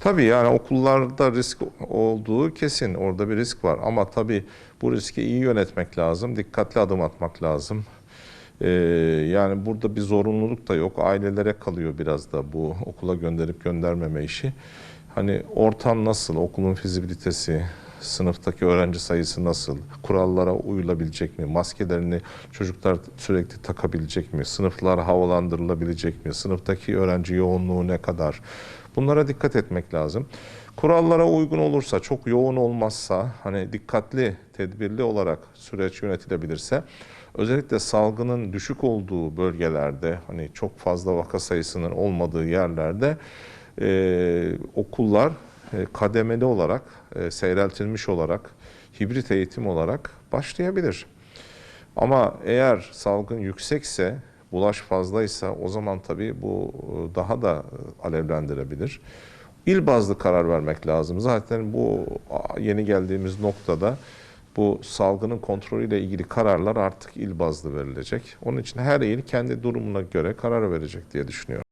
Tabii yani okullarda risk olduğu kesin. Orada bir risk var. Ama tabii bu riski iyi yönetmek lazım. Dikkatli adım atmak lazım. Ee, yani burada bir zorunluluk da yok. Ailelere kalıyor biraz da bu okula gönderip göndermeme işi. Hani ortam nasıl, okulun fizibilitesi, sınıftaki öğrenci sayısı nasıl, kurallara uyulabilecek mi, maskelerini çocuklar sürekli takabilecek mi, sınıflar havalandırılabilecek mi, sınıftaki öğrenci yoğunluğu ne kadar, bunlara dikkat etmek lazım. Kurallara uygun olursa, çok yoğun olmazsa, hani dikkatli, tedbirli olarak süreç yönetilebilirse, özellikle salgının düşük olduğu bölgelerde, hani çok fazla vaka sayısının olmadığı yerlerde e, okullar e, kademeli olarak, e, seyreltilmiş olarak, hibrit eğitim olarak başlayabilir. Ama eğer salgın yüksekse, bulaş fazlaysa o zaman tabii bu e, daha da e, alevlendirebilir. İl bazlı karar vermek lazım. Zaten bu yeni geldiğimiz noktada bu salgının kontrolüyle ilgili kararlar artık il bazlı verilecek. Onun için her il kendi durumuna göre karar verecek diye düşünüyorum.